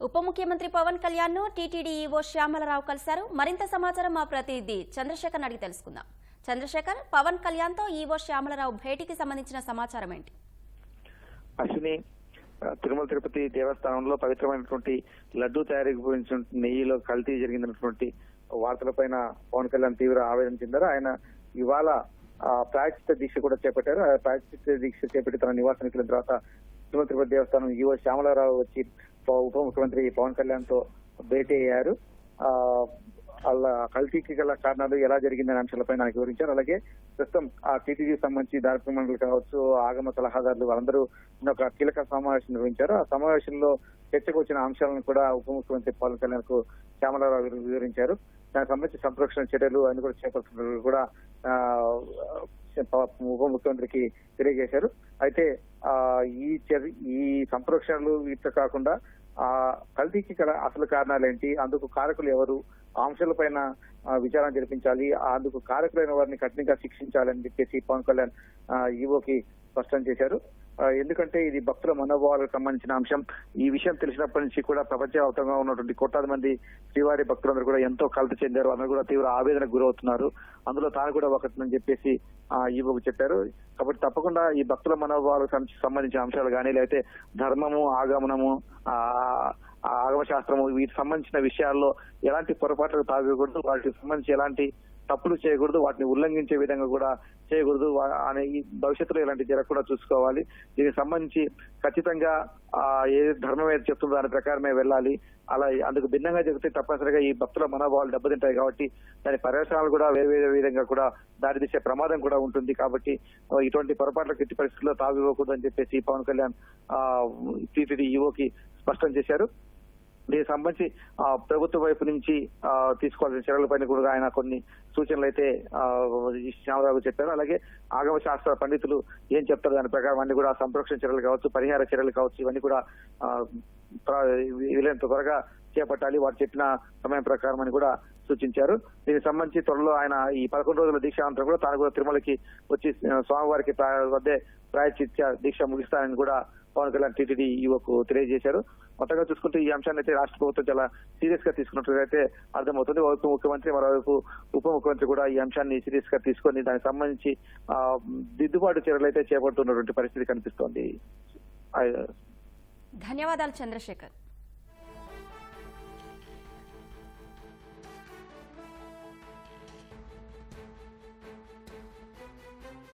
ఉప ముఖ్యమంత్రి పవన్ కళ్యాణ్ను టీటీడీ ఈవో శ్యామలరావు కలిశారు. మరింత సమాచారం మా ప్రతినిధి చంద్రశేఖర్ అడిగి తెలుసుకుందాం. చంద్రశేఖర్ పవన్ కళ్యాణ్తో ఈవో శ్యామలరావు భేటీకి సంబంధించిన సమాచారం ఏంటి? అశ్విని తిరుమల తిరుపతి దేవస్థానంలో పవిత్రమైనటువంటి లడ్డూ తయారీకి గురించి నెయ్యిలో కల్తీ జరిగినటువంటి వార్తలపైన పవన్ కళ్యాణ్ తీవ్ర ఆవేదన చెందారు. ఆయన ఇవాళ ఆ, దీక్ష కూడా చేపట్టారు. ఆ ప్రాయశ్చిత్త దీక్ష చేపట్టి తన నివాసానికి వెళ్ళిన తర్వాత తిరుమల తిరుపతి దేవస్థానం ఈవో శ్యామలారావు వచ్చి ఉప ముఖ్యమంత్రి పవన్ కళ్యాణ్తో భేటీ అయ్యారు. ఆ అలా కల్తీకి గల కారణాలు ఎలా జరిగిందనే అంశాలపై ఆయన వివరించారు. అలాగే ప్రస్తుతం ఆ టీటీడీ సంబంధించి దారి మండలి కావచ్చు ఆగమ సలహాదారులు వాళ్ళందరూ ఒక కీలక సమావేశం నిర్వహించారు. ఆ సమావేశంలో చర్చకు వచ్చిన అంశాలను కూడా ఉప ముఖ్యమంత్రి పవన్ కళ్యాణ్కు శ్యామలారావు వివరించారు. దానికి సంబంధించి సంరక్షణ చర్యలు అన్ని కూడా చేపడుతున్నట్లు కూడా ఉప ముఖ్యమంత్రికి తెలియజేశారు. అయితే ఈ చర్య ఈ సంప్రోక్షణలు వీటితో కాకుండా ఆ కల్తీకి గల అసలు కారణాలు ఏంటి అందుకు కారకులు ఎవరు? ఆ అంశాలపైన విచారణ జరిపించాలి. ఆ అందుకు కారకులైన వారిని కఠినంగా శిక్షించాలని చెప్పేసి పవన్ కళ్యాణ్ ఈవోకి స్పష్టం చేశారు. ఎందుకంటే ఇది భక్తుల మనోభావాలకు సంబంధించిన అంశం. ఈ విషయం తెలిసినప్పటి నుంచి కూడా ప్రపంచవ్యాప్తంగా ఉన్నటువంటి కోట్లాది మంది శ్రీవారి భక్తులందరూ కూడా ఎంతో కలత చెందారు. అందరూ కూడా తీవ్ర ఆవేదనకు గురవుతున్నారు. అందులో తాను కూడా ఒకటిని చెప్పేసి ఆ, ఈవోకు చెప్పారు. కాబట్టి తప్పకుండా ఈ భక్తుల మనోభావాలకు సంబంధించిన అంశాలు కానీ లేకపోతే ధర్మము ఆగమనము ఆ ఆగమశాస్త్రము ఆగమ శాస్త్రము వీటికి సంబంధించిన విషయాల్లో ఎలాంటి పొరపాట్లకు తాగకూడదు. వాటికి సంబంధించి ఎలాంటి తప్పులు చేయకూడదు వాటిని ఉల్లంఘించే విధంగా కూడా చేయకూడదు. అనే భవిష్యత్తులో ఇలాంటి జరగకుండా చూసుకోవాలి. దీనికి సంబంధించి ఖచ్చితంగా ఆ ఏ ధర్మం ఏది చెప్తుందో దాని ప్రకారమే వెళ్ళాలి. అలా అందుకు భిన్నంగా జరిగితే తప్పనిసరిగా ఈ భక్తుల మనోభావాలు దెబ్బతింటాయి కాబట్టి దాని పర్యవసనాలు కూడా వేరే వేరే విధంగా కూడా దారితీసే ప్రమాదం కూడా ఉంటుంది కాబట్టి ఇటువంటి పొరపాట్లకు ఎట్టి పరిస్థితుల్లో తావివ్వకూడదు అని చెప్పేసి పవన్ కళ్యాణ్ ఆ టీటీడీ ఈవోకి స్పష్టం చేశారు. దీనికి సంబంధించి ఆ, ప్రభుత్వ వైపు నుంచి తీసుకోవాల్సిన చర్యలపైన కూడా ఆయన కొన్ని సూచనలు అయితే శ్యామరావు చెప్పారు. అలాగే ఆగమ శాస్త్ర పండితులు ఏం చెప్తారు? దాని ప్రకారం అన్ని కూడా సంరక్షణ చర్యలు కావచ్చు పరిహార చర్యలు కావచ్చు ఇవన్నీ కూడా వీలైనంత త్వరగా చేపట్టాలి. వారు చెప్పిన సమయం ప్రకారం అని కూడా సూచించారు. దీనికి సంబంధించి త్వరలో ఆయన ఈ పదకొండు రోజుల దీక్ష అనంతరం కూడా తాను కూడా తిరుమలకి వచ్చి స్వామివారికి వద్దే ప్రాయచిత్య దీక్ష ముగిస్తానని కూడా పవన్ కళ్యాణ్ టీటీడీ యువకు తెలియజేశారు. మొత్తంగా చూసుకుంటే ఈ అంశాన్ని అయితే రాష్ట్ర ప్రభుత్వం చాలా సీరియస్గా తీసుకున్నట్లయితే అర్థమవుతుంది. ఒకవైపు ముఖ్యమంత్రి మరోవైపు ఉప ముఖ్యమంత్రి కూడా ఈ అంశాన్ని సీరియస్గా తీసుకొని దానికి సంబంధించి దిద్దుబాటు చర్యలు అయితే చేపడుతున్నటువంటి పరిస్థితి కనిపిస్తోంది. ధన్యవాదాలు చంద్రశేఖర్.